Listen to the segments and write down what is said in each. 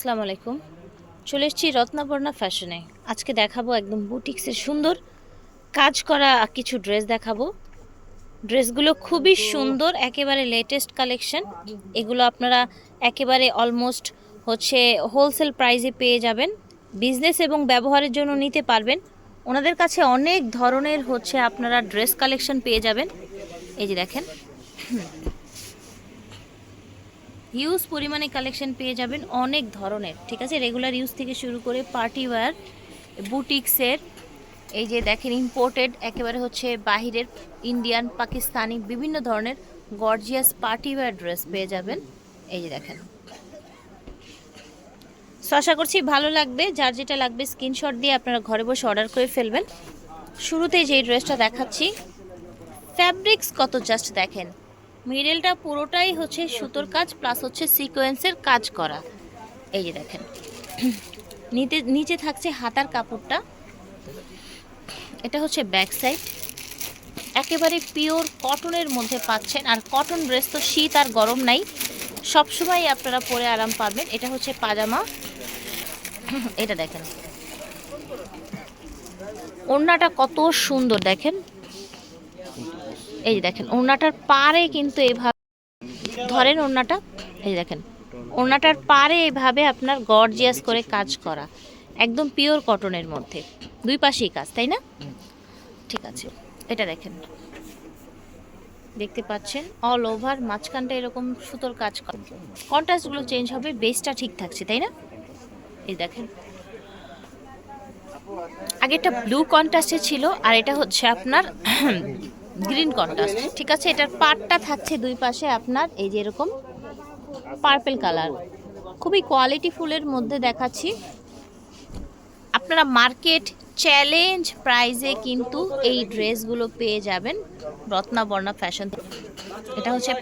আসসালামু আলাইকুম। চলে এসেছি রত্নাবর্ণা ফ্যাশনে। আজকে দেখাবো একদম বুটিক্সের সুন্দর কাজ করা কিছু ড্রেস দেখাবো। ড্রেসগুলো খুবই সুন্দর একেবারে লেটেস্ট কালেকশন এগুলো আপনারা একেবারে অলমোস্ট হচ্ছে হোলসেল প্রাইজে পেয়ে যাবেন। বিজনেস এবং ব্যবহারের জন্য নিতে পারবেন। ওনাদের কাছে অনেক ধরনের হচ্ছে আপনারা ড্রেস কালেকশন পেয়ে যাবেন। এই যে দেখেন। হিউজ পরিমাণে কালেকশন পেয়ে যাবেন অনেক ধরনের। ঠিক আছে? রেগুলার ইউজ থেকে শুরু করে পার্টি বুটিক্সের এই যে দেখেন ইম্পোর্টেড একেবারে হচ্ছে বাহিরের ইন্ডিয়ান পাকিস্তানি বিভিন্ন ধরনের গর্জিয়াস পার্টি ড্রেস পেয়ে যাবেন। এই যে দেখেন। সো আশা করছি ভালো লাগবে। যার যেটা লাগবে স্ক্রিনশট দিয়ে আপনারা ঘরে বসে অর্ডার করে ফেলবেন। শুরুতেই যে ড্রেসটা দেখাচ্ছি ফ্যাব্রিক্স কত জাস্ট দেখেন। মিডলটা পুরোটাই হচ্ছে সুতোর কাজ প্লাস হচ্ছে সিকোয়েন্সের কাজ করা। এই যে দেখেন। নিতে, নিচে থাকছে হাতার কাপড়টা। এটা হচ্ছে ব্যাক সাইড একেবারে পিওর কটনের মধ্যে পাচ্ছেন। আর কটন ড্রেস তো শীত আর গরম নাই। সবসময় আপনারা পরে আরাম পাবেন। এটা হচ্ছে পাজামা। এটা দেখেন। ওড়নাটা কত সুন্দর দেখেন। এই যে দেখেন, ওড়নাটার পারে কিন্তু এভাবে, ধরেন ওড়নাটা, এই দেখেন, ওড়নাটার পারে এভাবে আপনার গর্জিয়াস করে কাজ করা, একদম পিওর কটনের মধ্যে, দুই পাশেই কাজ, তাই না? ঠিক আছে, এটা দেখেন, দেখতে পাচ্ছেন অল ওভার মাঝখানটা এরকম সুতোর কাজ কন্ট্রাস্টগুলো চেঞ্জ হবে বেসটা ঠিক থাকছে, তাই না? এই দেখেন আগে একটা ব্লু কন্ট্রাস্টে ছিল, আর এটা হচ্ছে আপনার গ্রিন কন্ট্রাস্ট ঠিক আছে এটার পার্টটা থাকছে দুই পাশে আপনার এই যে এরকম পার্পেল কালার খুবই কোয়ালিটি ফুলের মধ্যে দেখাচ্ছি। আপনারা মার্কেট চ্যালেঞ্জ প্রাইজে কিন্তু এই ড্রেসগুলো পেয়ে যাবেন রত্নাবর্ণা ফ্যাশন এটা হচ্ছে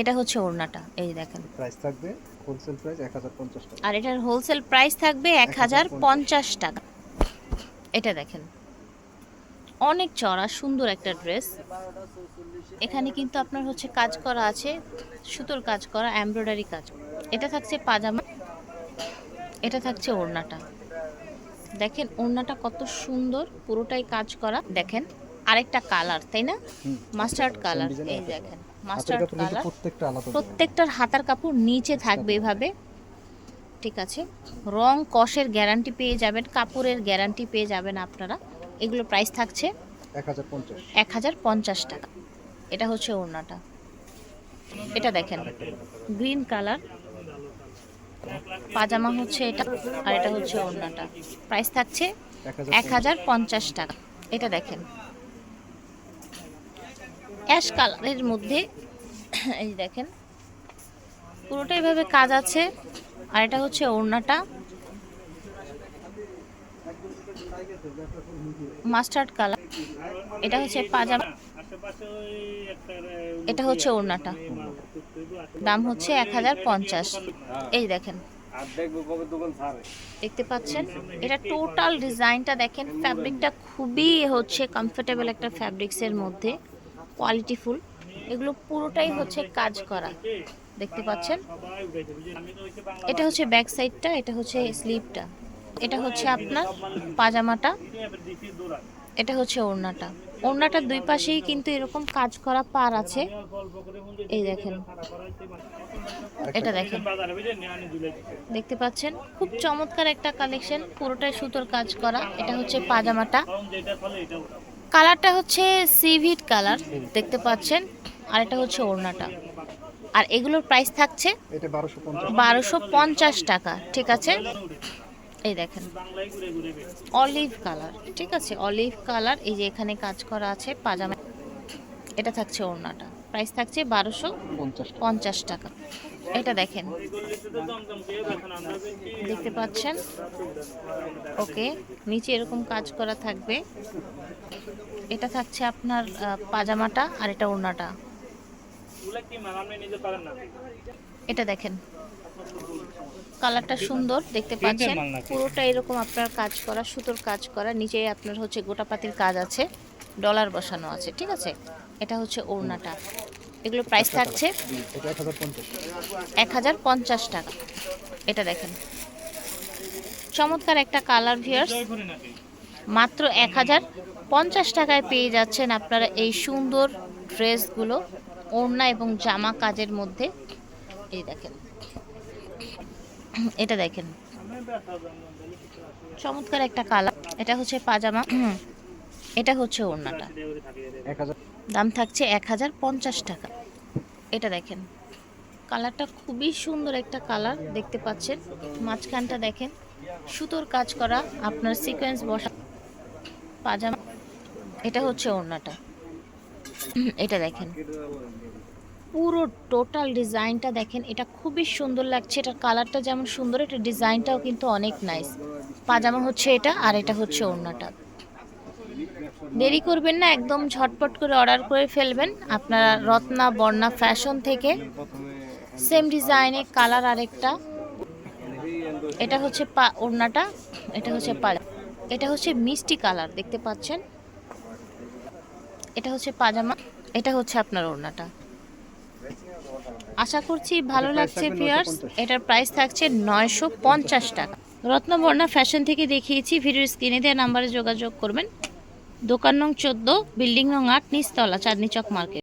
এটা হচ্ছে ওড়নাটা এই দেখেন। প্রাইস থাকবে হোলসেল প্রাইস এক হাজার পঞ্চাশ টাকা। আর এটার হোলসেল প্রাইস থাকবে এক হাজার পঞ্চাশ টাকা। এটা দেখেন। অনেক চড়া সুন্দর একটা ড্রেস এখানে কিন্তু আপনার হচ্ছে কাজ করা আছে সুতোর কাজ করা এমব্রয়ডারি কাজ এটা থাকছে পাজামা এটা থাকছে ওড়নাটা। দেখেন ওড়নাটা কত সুন্দর পুরোটাই কাজ করা। দেখেন আরেকটা কালার তাই না? মাস্টার্ড কালার এই দেখেন মাস্টার্ড কালার প্রত্যেকটার হাতার কাপড় নিচে থাকবে এভাবে। ঠিক আছে? রং কষের গ্যারান্টি পেয়ে যাবেন কাপড়ের গ্যারান্টি পেয়ে যাবেন আপনারা। এগুলো প্রাইস থাকছে এক হাজার পঞ্চাশ। টাকা। এটা হচ্ছে ওড়নাটা। এটা দেখেন গ্রিন কালার পাজামা হচ্ছে এটা আর এটা হচ্ছে ওড়নাটা। প্রাইস থাকছে এক হাজার পঞ্চাশ টাকা। এটা দেখেন। অ্যাশ কালারের মধ্যে এই দেখেন। পুরোটা এভাবে কাজ আছে। আর এটা হচ্ছে ওড়নাটা। Mustard colour. এটা হচ্ছে পাজামা। এটা হচ্ছে ওড়নাটা। দাম হচ্ছে এক হাজার পঞ্চাশ। এই দেখেন। দেখতে পাচ্ছেন? এটা টোটাল ডিজাইনটা দেখেন। ফ্যাব্রিকটা খুবই হচ্ছে কমফোর্টেবল একটা ফ্যাব্রিক্সের মধ্যে। কোয়ালিটিফুল এগুলো পুরোটাই হচ্ছে কাজ করা। দেখতে পাচ্ছেন? এটা হচ্ছে ব্যাক সাইডটা এটা হচ্ছে স্লিভটা এটা হচ্ছে আপনার পাজামাটা এটা হচ্ছে ওড়নাটা। ওড়নাটার দুই পাশেই কিন্তু এরকম কাজ করা পার আছে। এই দেখেন এটা দেখেন। দেখতে পাচ্ছেন? খুব চমৎকার একটা কালেকশন পুরোটাই সুতোর কাজ করা। এটা হচ্ছে পাজামাটা। কালারটা হচ্ছে সিভিট কালার দেখতে পাচ্ছেন? আর এটা হচ্ছে ওড়নাটা। আর এগুলোর প্রাইস থাকছে বারোশো পঞ্চাশ টাকা ঠিক আছে? এই দেখেন। অলিভ কালার ঠিক আছে? অলিভ কালার এই যে এখানে কাজ করা আছে পাজামা। এটা থাকছে ওড়নাটা। প্রাইস থাকছে বারোশো পঞ্চাশ টাকা। এটা দেখেন। দেখতে পাচ্ছেন? ওকে নিচে এরকম কাজ করা থাকবে। এটা থাকছে আপনার পাজামাটা আর এটা ওড়নাটা। এটা দেখেন। কালারটা সুন্দর দেখতে পাচ্ছেন। পুরোটা এরকম আপনার কাজ করা সুতোর কাজ করা। নিচে আপনার হচ্ছে গোটাপাতির কাজ আছে ডলার বসানো আছে ঠিক আছে? এটা হচ্ছে ওড়নাটা। এগুলো প্রাইস থাকছে এক হাজার পঞ্চাশ। এক হাজার পঞ্চাশ টাকা। এটা দেখেন। চমৎকার একটা কালার ভিয়ার্স মাত্র এক হাজার পঞ্চাশ টাকায় পেয়ে যাচ্ছেন আপনারা এই সুন্দর ড্রেসগুলো ওড়না এবং জামা কাজের মধ্যে। এই দেখেন। এটা দেখেন। চমৎকার একটা কালার। এটা হচ্ছে পাজামা। এটা হচ্ছে ওড়নাটা। দাম থাকছে এক হাজার পঞ্চাশ টাকা। এটা দেখেন। কালারটা খুবই সুন্দর একটা কালার দেখতে পাচ্ছেন। মাঝখানটা দেখেন। সুতোর কাজ করা, আপনার সিকোয়েন্স বসা। পাজামা। এটা হচ্ছে ওড়নাটা। এটা দেখেন। পুরো টোটাল ডিজাইনটা দেখেন, এটা খুবই সুন্দর লাগছে, এটার কালারটা যেমন সুন্দর এটা ডিজাইনটাও কিন্তু অনেক নাইস পাজামা হচ্ছে এটা আর এটা হচ্ছে ওড়নাটা। দেরি করবেন না, একদম ঝটপট করে অর্ডার করে ফেলবেন। আপনারা রত্না বর্ণা ফ্যাশন থেকে সেম ডিজাইনে কালার আরেকটা। এটা হচ্ছে পা, ওড়নাটা, এটা হচ্ছে পা, এটা হচ্ছে মিষ্টি কালার দেখতে পাচ্ছেন? এটা হচ্ছে পাজামা, এটা হচ্ছে আপনার ওড়নাটা। আশা করছি ভালো লাগছে ভিউয়ার্স ফিয়ার্স এটার প্রাইস থাকছে নয়শো পঞ্চাশ টাকা। রত্নবর্ণা ফ্যাশন থেকে দেখিয়েছি ভিডিওর স্ক্রিনে দেওয়া নাম্বারে যোগাযোগ করবেন। দোকান নং চোদ্দ বিল্ডিং নং আট নিচতলা চাঁদনি চক মার্কেট।